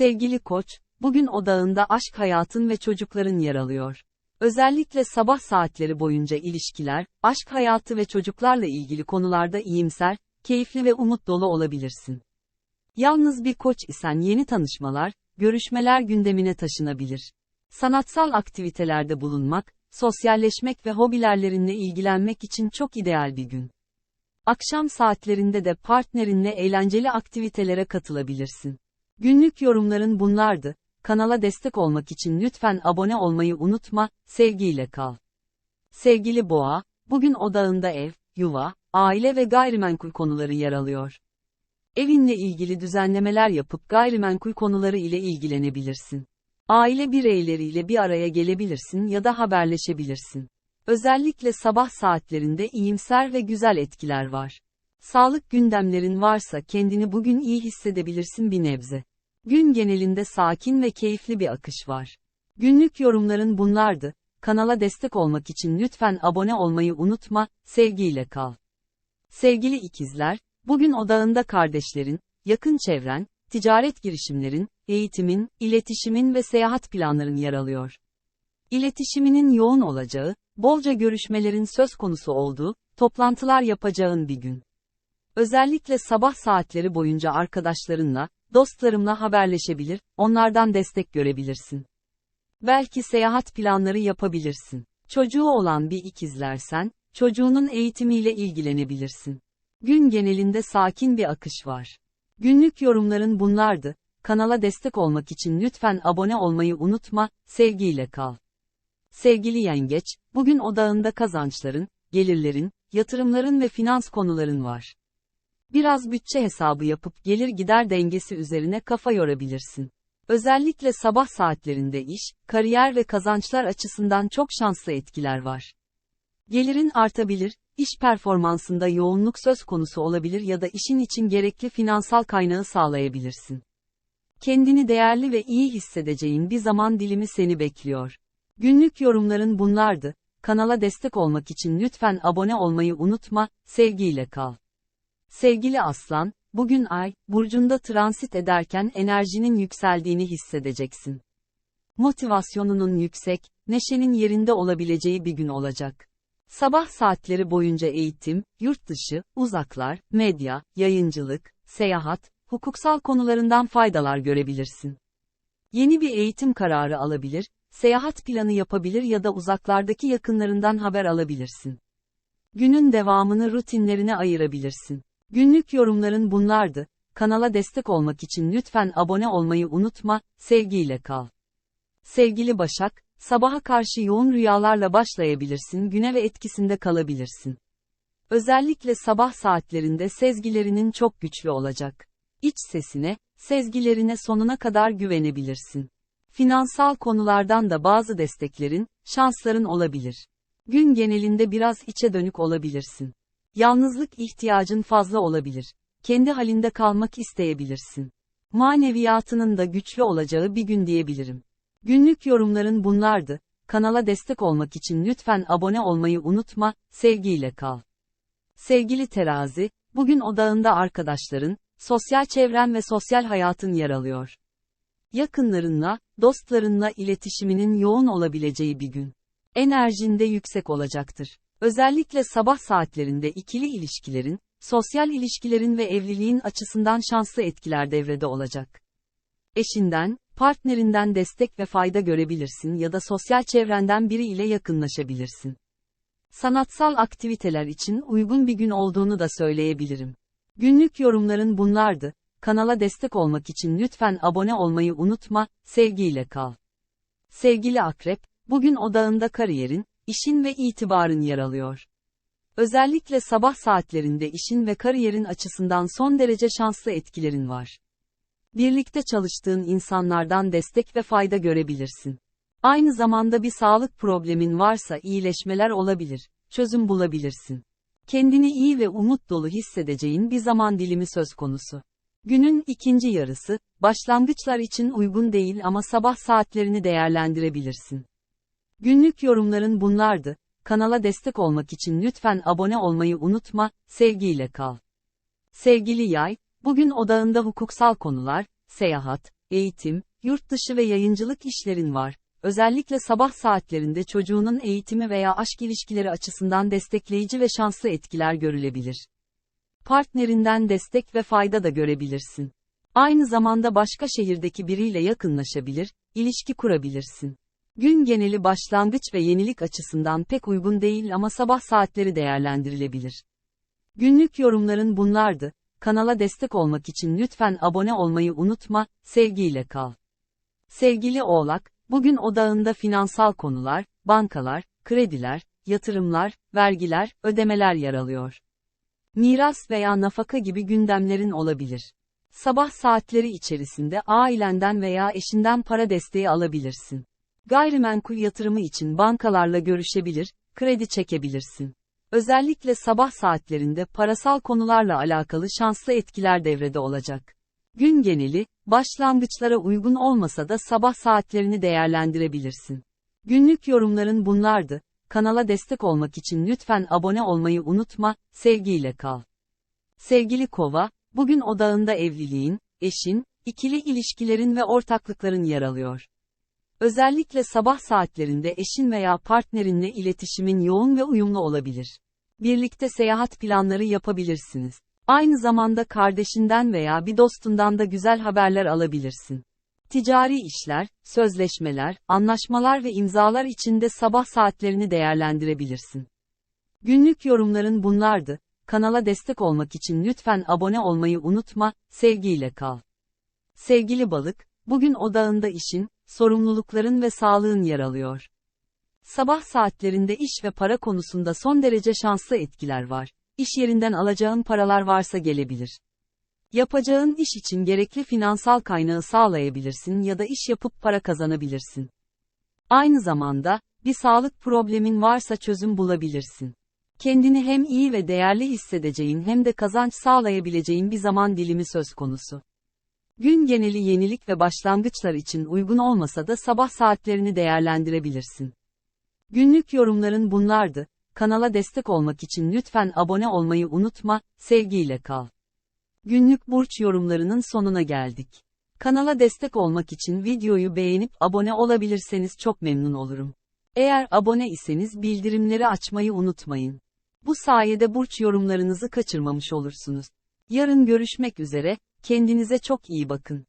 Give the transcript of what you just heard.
Sevgili koç, bugün odağında aşk hayatın ve çocukların yer alıyor. Özellikle sabah saatleri boyunca ilişkiler, aşk hayatı ve çocuklarla ilgili konularda iyimser, keyifli ve umut dolu olabilirsin. Yalnız bir koç isen yeni tanışmalar, görüşmeler gündemine taşınabilir. Sanatsal aktivitelerde bulunmak, sosyalleşmek ve hobilerlerinle ilgilenmek için çok ideal bir gün. Akşam saatlerinde de partnerinle eğlenceli aktivitelere katılabilirsin. Günlük yorumların bunlardı. Kanala destek olmak için lütfen abone olmayı unutma, sevgiyle kal. Sevgili Boğa, bugün odağında ev, yuva, aile ve gayrimenkul konuları yer alıyor. Evinle ilgili düzenlemeler yapıp gayrimenkul konuları ile ilgilenebilirsin. Aile bireyleriyle bir araya gelebilirsin ya da haberleşebilirsin. Özellikle sabah saatlerinde iyimser ve güzel etkiler var. Sağlık gündemlerin varsa kendini bugün iyi hissedebilirsin bir nebze. Gün genelinde sakin ve keyifli bir akış var. Günlük yorumların bunlardı. Kanala destek olmak için lütfen abone olmayı unutma, sevgiyle kal. Sevgili ikizler, bugün odağında kardeşlerin, yakın çevren, ticaret girişimlerin, eğitimin, iletişimin ve seyahat planların yer alıyor. İletişiminin yoğun olacağı, bolca görüşmelerin söz konusu olduğu, toplantılar yapacağın bir gün. Özellikle sabah saatleri boyunca arkadaşlarınla, dostlarımla haberleşebilir, onlardan destek görebilirsin. Belki seyahat planları yapabilirsin. Çocuğu olan bir ikizlersen, çocuğunun eğitimiyle ilgilenebilirsin. Gün genelinde sakin bir akış var. Günlük yorumların bunlardı. Kanala destek olmak için lütfen abone olmayı unutma, sevgiyle kal. Sevgili yengeç, bugün odağında kazançların, gelirlerin, yatırımların ve finans konuların var. Biraz bütçe hesabı yapıp gelir gider dengesi üzerine kafa yorabilirsin. Özellikle sabah saatlerinde iş, kariyer ve kazançlar açısından çok şanslı etkiler var. Gelirin artabilir, iş performansında yoğunluk söz konusu olabilir ya da işin için gerekli finansal kaynağı sağlayabilirsin. Kendini değerli ve iyi hissedeceğin bir zaman dilimi seni bekliyor. Günlük yorumların bunlardı. Kanala destek olmak için lütfen abone olmayı unutma, sevgiyle kal. Sevgili Aslan, bugün Ay, burcunda transit ederken enerjinin yükseldiğini hissedeceksin. Motivasyonunun yüksek, neşenin yerinde olabileceği bir gün olacak. Sabah saatleri boyunca eğitim, yurt dışı, uzaklar, medya, yayıncılık, seyahat, hukuksal konularından faydalar görebilirsin. Yeni bir eğitim kararı alabilir, seyahat planı yapabilir ya da uzaklardaki yakınlarından haber alabilirsin. Günün devamını rutinlerine ayırabilirsin. Günlük yorumların bunlardı. Kanala destek olmak için lütfen abone olmayı unutma, sevgiyle kal. Sevgili Başak, sabaha karşı yoğun rüyalarla başlayabilirsin, güne ve etkisinde kalabilirsin. Özellikle sabah saatlerinde sezgilerinin çok güçlü olacak. İç sesine, sezgilerine sonuna kadar güvenebilirsin. Finansal konulardan da bazı desteklerin, şansların olabilir. Gün genelinde biraz içe dönük olabilirsin. Yalnızlık ihtiyacın fazla olabilir. Kendi halinde kalmak isteyebilirsin. Maneviyatının da güçlü olacağı bir gün diyebilirim. Günlük yorumların bunlardı. Kanala destek olmak için lütfen abone olmayı unutma, sevgiyle kal. Sevgili terazi, bugün odağında arkadaşların, sosyal çevren ve sosyal hayatın yer alıyor. Yakınlarınla, dostlarınla iletişiminin yoğun olabileceği bir gün. Enerjin de yüksek olacaktır. Özellikle sabah saatlerinde ikili ilişkilerin, sosyal ilişkilerin ve evliliğin açısından şanslı etkiler devrede olacak. Eşinden, partnerinden destek ve fayda görebilirsin ya da sosyal çevrenden biri ile yakınlaşabilirsin. Sanatsal aktiviteler için uygun bir gün olduğunu da söyleyebilirim. Günlük yorumların bunlardı. Kanala destek olmak için lütfen abone olmayı unutma, sevgiyle kal. Sevgili Akrep, bugün odağında kariyerin, işin ve itibarın yer alıyor. Özellikle sabah saatlerinde işin ve kariyerin açısından son derece şanslı etkilerin var. Birlikte çalıştığın insanlardan destek ve fayda görebilirsin. Aynı zamanda bir sağlık problemin varsa iyileşmeler olabilir, çözüm bulabilirsin. Kendini iyi ve umut dolu hissedeceğin bir zaman dilimi söz konusu. Günün ikinci yarısı, başlangıçlar için uygun değil ama sabah saatlerini değerlendirebilirsin. Günlük yorumların bunlardı. Kanala destek olmak için lütfen abone olmayı unutma, sevgiyle kal. Sevgili yay, bugün odağında hukuksal konular, seyahat, eğitim, yurt dışı ve yayıncılık işlerin var. Özellikle sabah saatlerinde çocuğunun eğitimi veya aşk ilişkileri açısından destekleyici ve şanslı etkiler görülebilir. Partnerinden destek ve fayda da görebilirsin. Aynı zamanda başka şehirdeki biriyle yakınlaşabilir, ilişki kurabilirsin. Gün geneli başlangıç ve yenilik açısından pek uygun değil ama sabah saatleri değerlendirilebilir. Günlük yorumların bunlardı. Kanala destek olmak için lütfen abone olmayı unutma, sevgiyle kal. Sevgili Oğlak, bugün odağında finansal konular, bankalar, krediler, yatırımlar, vergiler, ödemeler yer alıyor. Miras veya nafaka gibi gündemlerin olabilir. Sabah saatleri içerisinde ailenden veya eşinden para desteği alabilirsin. Gayrimenkul yatırımı için bankalarla görüşebilir, kredi çekebilirsin. Özellikle sabah saatlerinde parasal konularla alakalı şanslı etkiler devrede olacak. Gün geneli, başlangıçlara uygun olmasa da sabah saatlerini değerlendirebilirsin. Günlük yorumların bunlardı. Kanala destek olmak için lütfen abone olmayı unutma, sevgiyle kal. Sevgili Kova, bugün odağında evliliğin, eşin, ikili ilişkilerin ve ortaklıkların yer alıyor. Özellikle sabah saatlerinde eşin veya partnerinle iletişimin yoğun ve uyumlu olabilir. Birlikte seyahat planları yapabilirsiniz. Aynı zamanda kardeşinden veya bir dostundan da güzel haberler alabilirsin. Ticari işler, sözleşmeler, anlaşmalar ve imzalar için de sabah saatlerini değerlendirebilirsin. Günlük yorumların bunlardı. Kanala destek olmak için lütfen abone olmayı unutma, sevgiyle kal. Sevgili balık, bugün odağında işin, sorumlulukların ve sağlığın yer alıyor. Sabah saatlerinde iş ve para konusunda son derece şanslı etkiler var. İş yerinden alacağın paralar varsa gelebilir. Yapacağın iş için gerekli finansal kaynağı sağlayabilirsin ya da iş yapıp para kazanabilirsin. Aynı zamanda, bir sağlık problemin varsa çözüm bulabilirsin. Kendini hem iyi ve değerli hissedeceğin hem de kazanç sağlayabileceğin bir zaman dilimi söz konusu. Gün geneli yenilik ve başlangıçlar için uygun olmasa da sabah saatlerini değerlendirebilirsin. Günlük yorumların bunlardı. Kanala destek olmak için lütfen abone olmayı unutma, sevgiyle kal. Günlük burç yorumlarının sonuna geldik. Kanala destek olmak için videoyu beğenip abone olabilirseniz çok memnun olurum. Eğer abone iseniz bildirimleri açmayı unutmayın. Bu sayede burç yorumlarınızı kaçırmamış olursunuz. Yarın görüşmek üzere, kendinize çok iyi bakın.